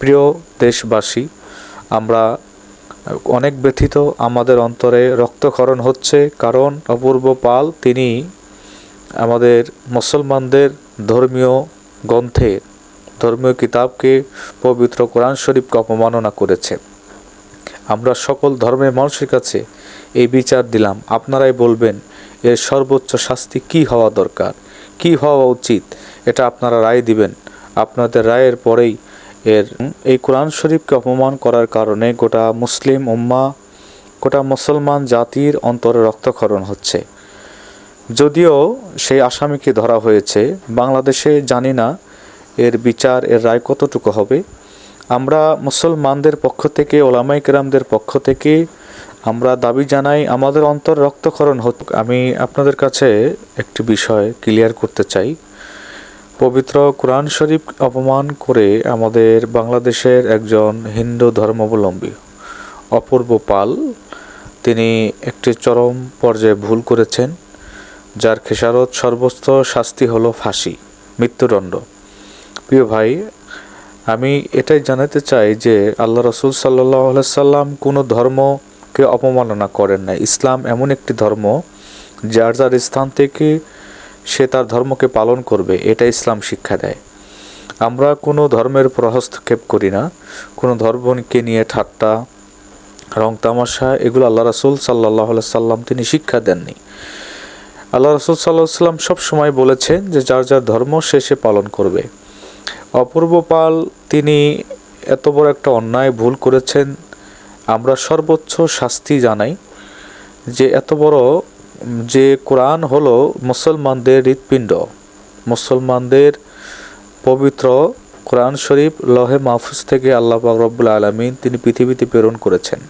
প্রিয় দেশবাসী, আমরা অনেক ব্যথিত, আমাদের অন্তরে রক্তক্ষরণ হচ্ছে, কারণ অপূর্ব পাল তিনি আমাদের মুসলমানদের ধর্মীয় গ্রন্থের ধর্মীয় কিতাবকে পবিত্র কোরআন শরীফকে অপমাননা করেছে। আমরা সকল ধর্মের মানুষের কাছে এই বিচার দিলাম। আপনারাই বলবেন, এর সর্বোচ্চ শাস্তি কি হওয়া দরকার? কি হওয়া উচিত? এটা আপনারা রায় দিবেন। আপনাদের রায়ের পরেই এর এই কোরআন শরীফকে অপমান করার কারণে গোটা মুসলিম উম্মা, গোটা মুসলমান জাতির অন্তরে রক্তক্ষরণ হচ্ছে। যদিও সেই আসামিকে ধরা হয়েছে, বাংলাদেশে জানি না এর বিচার, এর রায় কতটুকু হবে। আমরা মুসলমানদের পক্ষ থেকে ওলামাই কেরামদের পক্ষ থেকে আমরা দাবি জানাই, আমাদের অন্তর রক্তক্ষরণ হোক আমি আপনাদের কাছে একটি বিষয় ক্লিয়ার করতে চাই। পবিত্র কোরআন শরীফ অপমান করে আমাদের বাংলাদেশের একজন হিন্দু ধর্মাবলম্বী অপূর্ব পাল। তিনি একটি চরম পর্যায়ে ভুল করেছেন, যার খেসারত সর্বোচ্চ শাস্তি হলো ফাঁসি, মৃত্যুদণ্ড। প্রিয় ভাই, আমি এটাই জানাতে চাই যে আল্লাহ রসুল সাল্লাহ সাল্লাম কোনো ধর্মকে অপমাননা করেন না ইসলাম এমন একটি ধর্ম, যার যার স্থান থেকে সে তার ধর্মকে পালন করবে, এটা ইসলাম শিক্ষা দেয়। আমরা কোনো ধর্মের প্রহস্তক্ষেপ করি না, কোনো ধর্মকে নিয়ে ঠাট্টা, রং তামাশা, এগুলো আল্লাহ রসুল সাল্লাহ সাল্লাম তিনি শিক্ষা দেননি। আল্লাহ রসুল সাল্লাহ সাল্লাম সব সময় বলেছেন যে যার যার ধর্ম সে সে পালন করবে। অপূর্ব পাল তিনি এত বড় একটা অন্যায় ভুল করেছেন, আমরা সর্বোচ্চ শাস্তি জানাই যে এত বড় যে কোরআন হলো মুসলমানদের হৃৎপিণ্ড, মুসলমানদের পবিত্র কোরআন শরীফ লহে মাহফুজ থেকে আল্লাহ রব্বুল আলমিন তিনি পৃথিবীতে প্রেরণ করেছেন।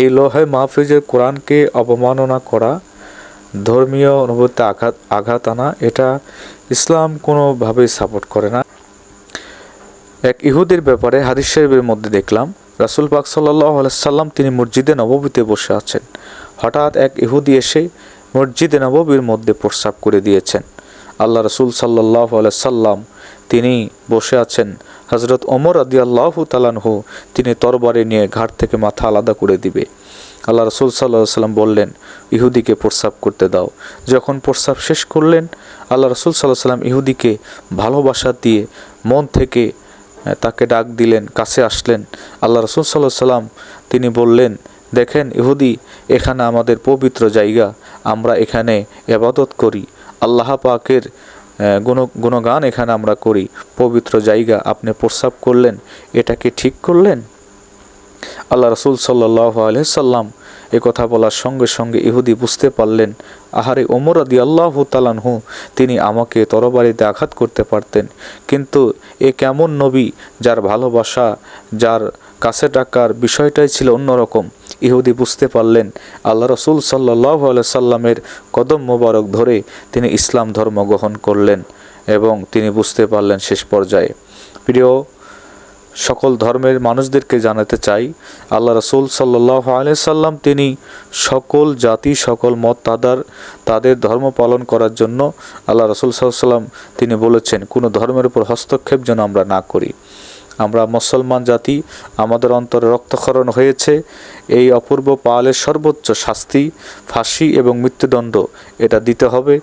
এই লহে মাহফুজের কোরআনকে অবমাননা করা, ধর্মীয় অনুভূতিতে আঘাত আঘাত আনা, এটা ইসলাম কোনোভাবেই সাপোর্ট করে না। এক ইহুদের ব্যাপারে হাদিস শরীফের মধ্যে দেখলাম, রাসুল পাক সাল্লাহ সাল্লাম তিনি মসজিদে নববীতে বসে আছেন। হঠাৎ এক ইহুদি এসে মসজিদে নববীর মধ্যে প্রস্রাব করে দিয়েছেন। আল্লাহ রসুল সাল্লাহ সাল্লাম তিনি বসে আছেন। হজরত ওমর আদি আল্লাহ তালানহু তিনি তরবারে নিয়ে ঘাট থেকে মাথা আলাদা করে দিবে। আল্লাহ রসুল সাল্লাহ সাল্লাম বললেন, ইহুদিকে প্রস্রাব করতে দাও। যখন প্রস্রাব শেষ করলেন, আল্লাহ রসুল সাল্লাহ সাল্লাম ইহুদিকে ভালোবাসা দিয়ে মন থেকে তাকে ডাক দিলেন, কাছে আসলেন। আল্লাহ রসুল সাল্লাহ সাল্লাম তিনি বললেন দেখেন, ইহুদি, এখানে আমাদের পবিত্র জায়গা, আমরা এখানে এবাদত করি। আল্লাহ পাকের গুণ, গুণগান এখানে আমরা করি। পবিত্র জায়গা, আপনি প্রস্রাব করলেন এটাকে ঠিক করলেন? আল্লাহ রসুল সাল্লাহ আলহাম এ কথা বলার সঙ্গে সঙ্গে ইহুদি বুঝতে পারলেন, আহারে ওমর আদি আল্লাহ তালানহু তিনি আমাকে তরবারিতে আঘাত করতে পারতেন। কিন্তু এ কেমন নবী যার ভালোবাসা, যার কাছে টাকার বিষয়টাই ছিল অন্যরকম। ইহুদি বুঝতে পারলেন, আল্লাহ রসুল সাল্লাহ সাল্লামের কদম মোবারক ধরে তিনি ইসলাম ধর্ম গ্রহণ করলেন এবং তিনি বুঝতে পারলেন শেষ পর্যায়ে। প্রিয়, সকল ধর্মের মানুষদেরকে জানাতে চাই, আল্লাহ রসুল সাল্লাহ সাল্লাম তিনি সকল জাতি, সকল মত তাদের তাদের ধর্ম পালন করার জন্য আল্লাহ রসুল সাল্লাম তিনি বলেছেন, কোনো ধর্মের উপর হস্তক্ষেপ যেন আমরা না করি। আমরা মুসলমান জাতি, আমাদের অন্তরে রক্তক্ষরণ হয়েছে। এই অপূর্ব পালের সর্বোচ্চ শাস্তি, ফাঁসি এবং মৃত্যুদণ্ড, এটা দিতে হবে।